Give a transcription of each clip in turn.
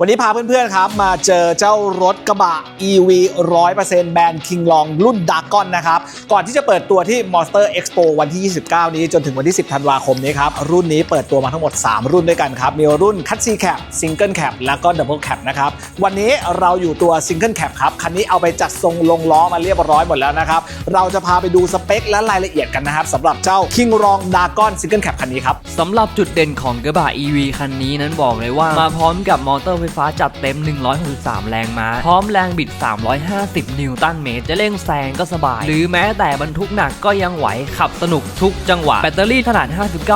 วันนี้พาเพื่อนๆครับ มาเจอเจ้ารถกระบะ EV 100%แบรนด์ King Long รุ่น Dargon นะครับ ก่อนที่จะเปิดตัวที่ Monster Expo วันที่ 29 นี้จนถึงวันที่ 10 ธันวาคมนี้ครับ รุ่นนี้เปิดตัวมาทั้งหมด 3 รุ่นด้วยกันครับ มีรุ่น Cut C Cap Single Cap แล้วก็ Double Cap นะครับ วันนี้เราอยู่ตัว Single Cap ครับ คันนี้เอาไปจัดทรงลงล้อมาเรียบร้อยหมดแล้วนะครับ เราจะพาไปดูสเปคและรายละเอียดกันนะครับสำหรับเจ้า King Long Dargon Single Cap คันนี้ครับสำหรับจุดเด่นของกระบะ EV คันนี้นั้นบอกเลยว่ามาพร้อมกับมอเตอร์ไฟฟ้าจัดเต็ม 163 แรงม้า พร้อมแรงบิด 350 นิวตันเมตร จะเร่งแซงก็สบาย หรือแม้แต่บรรทุกหนักก็ยังไหวขับสนุกทุกจังหวะ แบตเตอรี่ขนาด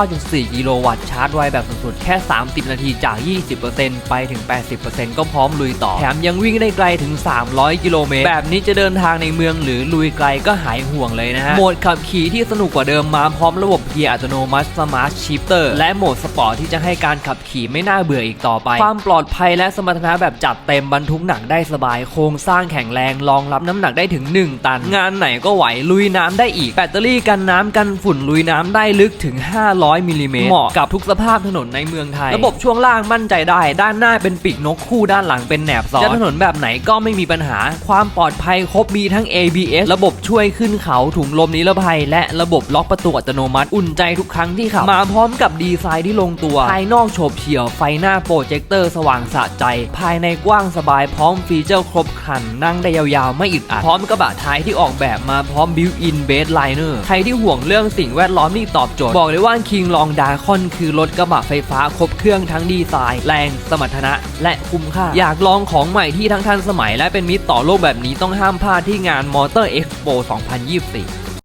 59.4 กิโลวัตต์ชาร์จไวแบบสุดๆ แค่ 30 นาทีจาก 20%ไปถึง 80%ก็พร้อมลุยต่อ แถมยังวิ่งได้ไกลถึง 300 กิโลเมตร แบบนี้จะเดินทางในเมืองหรือลุยไกลก็หายห่วงเลยนะฮะ โหมดขับขี่ที่สนุกกว่าเดิมมาพร้อมระบบเกียร์อัตโนมัติ Smart Shifter และโหมดสปอร์ตที่จะให้การขับขี่ไม่น่าเบื่ออีกต่อไป ความปลอดภัยและสมรรถนะแบบจัดเต็มบรรทุกหนักได้สบาย โครงสร้างแข็งแรงรองรับน้ำหนักได้ถึง 1 ตัน งานไหนก็ไหวลุยน้ำได้อีก แบตเตอรี่กันน้ำกันฝุ่นลุยน้ำได้ลึกถึง 500มิลลิเมตรเหมาะกับทุกสภาพถนนในเมืองไทย ระบบช่วงล่างมั่นใจได้ ด้านหน้าเป็นปีกนกคู่ด้านหลังเป็นแหนบซ้อนจะถนนแบบไหนก็ไม่มีปัญหา ความปลอดภัยครบมีทั้ง ABS ระบบช่วยขึ้นเขาถุงลมนิรภัย และระบบล็อกประตูอัตโนมัติอุ่นใจทุกครั้งที่ขับมาพร้อมกับดีไซน์ที่ลงตัวภายนอกโฉบเฉี่ยวไฟหน้าโปรเจคเตอร์สว่างสะใจ ภายในกว้างสบายพร้อมฟีเจอร์ครบครัน นั่งได้ยาวๆ ไม่อึดอัด พร้อมกระบะท้ายที่ออกแบบมาพร้อมบิวอินเบสไลเนอร์ใครที่ห่วงเรื่องสิ่งแวดล้อมนี่ตอบโจทย์ บอกเลยว่า King Long d a c o n คือรถกระบะไฟฟ้าครบเครื่องทั้งดีไซน์ แรง สมรรถนะ และคุ้มค่า อยากลองของใหม่ที่ทั้งทันสมัย และเป็นมิตรต่อโลกแบบนี้ต้องห้ามพลาดที่งาน Motor Expo 2024